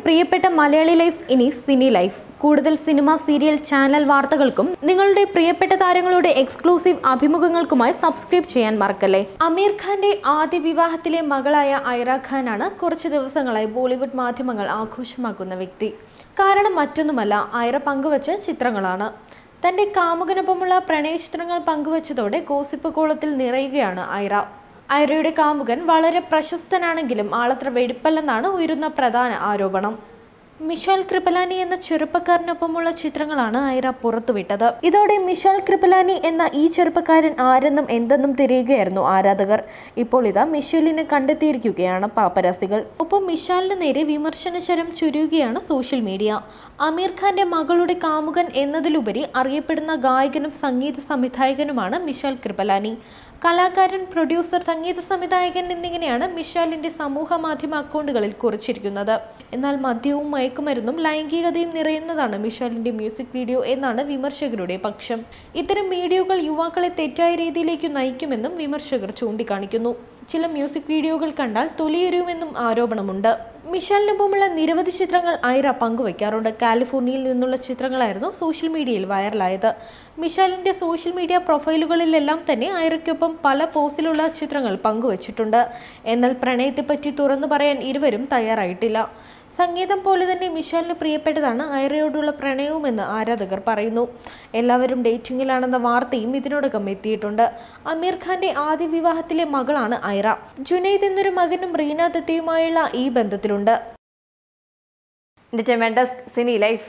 പ്രിയപ്പെട്ട മലയാളി ലൈഫ് ഇനി cine life. കൂടുതൽ സിനിമ സീരിയൽ ചാനൽ വാർത്തകൾക്കും നിങ്ങളുടെ പ്രിയപ്പെട്ട താരങ്ങളുടെ എക്സ്ക്ലൂസീവ് അഭിമുഖങ്ങൾക്കുമായി സബ്സ്ക്രൈബ് ചെയ്യാൻ മറക്കല്ലേ? അമീർ ഖാന്റെ ആദ്യ വിവാഹത്തിലെ മകളായ ഐറ ഖാനാണ് കുറച്ച് ദിവസങ്ങളായി ബോളിവുഡ് മാധ്യമങ്ങൾ ആഘോഷമാക്കുന്ന വ്യക്തി. കാരണം മറ്റൊന്നുമല്ല ഐറ പങ്കുവച്ച ചിത്രങ്ങളാണ്. തന്റെ കാമുകനൊപ്പമുള്ള പ്രണയ ചിത്രങ്ങൾ പങ്കുവച്ചതോടെ ഗോസിപ്പ് കോളത്തിൽ നിറയുകയാണ് ഐറ. ഐറയുടെ കാമുകൻ വളരെ പ്രശസ്തനാണെങ്കിലും ആളത്ര വെടിപ്പല്ലെന്നാണ് ഉയരുന്ന പ്രധാന ആരോപണം. മിഷേൽ കൃപലാനി എന്ന ചെറുപ്പക്കാരനൊപ്പമുള്ള ചിത്രങ്ങളാണ് ഐറ പുറത്തുവിട്ടത്. ഇതോടെ മിഷേൽ കൃപലാനി എന്ന ഈ ചെറുപ്പക്കാരൻ ആരെന്നും എന്തെന്നും തിരിയുകയായിരുന്നു ആരാധകർ. ഇപ്പോൾ ഇതാ മിഷേലിനെ കണ്ടെത്തിയിരിക്കുകയാണ് പാപ്പരാസികൾ. ഒപ്പം മിഷാലിന് നേരെ വിമർശനശരം ചുരുകയാണ് സോഷ്യൽ മീഡിയ. അമീർ ഖാന്റെ മകളുടെ കാമുകൻ എന്നതിലുപരി അറിയപ്പെടുന്ന ഗായകനും സംഗീത സംവിധായകനുമാണ് മിഷേൽ കൃപലാനി. കലാകാരൻ പ്രൊഡ്യൂസർ സംഗീത സംവിധായകൻ എന്നിങ്ങനെയാണ് മിഷാലിന്റെ സമൂഹ മാധ്യമ അക്കൗണ്ടുകളിൽ കുറിച്ചിരിക്കുന്നത്. എന്നാൽ മദ്യവും മയക്കുമരുന്നും ലൈംഗികതയും നിറയുന്നതാണ് മിഷാലിന്റെ മ്യൂസിക് വീഡിയോ എന്നാണ് വിമർശകരുടെ പക്ഷം. ഇത്തരം വീഡിയോകൾ യുവാക്കളെ തെറ്റായ രീതിയിലേക്ക് നയിക്കുമെന്നും വിമർശകർ ചൂണ്ടിക്കാണിക്കുന്നു. ചില മ്യൂസിക് വീഡിയോകൾ കണ്ടാൽ തൊലിയുരുമെന്നും ആരോപണമുണ്ട്. മിഷാലിനൊപ്പമുള്ള നിരവധി ചിത്രങ്ങൾ ഐറ പങ്കുവയ്ക്കാറുണ്ട്. കാലിഫോർണിയയിൽ നിന്നുള്ള ചിത്രങ്ങളായിരുന്നു സോഷ്യൽ മീഡിയയിൽ വൈറലായത്. മിഷാലിന്റെ സോഷ്യൽ മീഡിയ പ്രൊഫൈലുകളിലെല്ലാം തന്നെ ഐറയ്ക്കൊപ്പം പല പോസിലുള്ള ചിത്രങ്ങൾ പങ്കുവച്ചിട്ടുണ്ട്. എന്നാൽ പ്രണയത്തെപ്പറ്റി തുറന്നു പറയാൻ ഇരുവരും തയ്യാറായിട്ടില്ല. സംഗീതം പോലെ തന്നെ മിഷാലിന് പ്രിയപ്പെട്ടതാണ് ഐറയോടുള്ള പ്രണയവുമെന്ന് ആരാധകർ പറയുന്നു. എല്ലാവരും ഡേറ്റിംഗിലാണെന്ന വാർത്തയും ഇതിനോടകം എത്തിയിട്ടുണ്ട്. അമീർ ഖാന്റെ ആദ്യ വിവാഹത്തിലെ മകളാണ് ഐറ. ജുനൈദ് എന്നൊരു മകനും റീന ദത്തയുമായുള്ള ഈ ബന്ധത്തിലുണ്ട്. Desk Sini life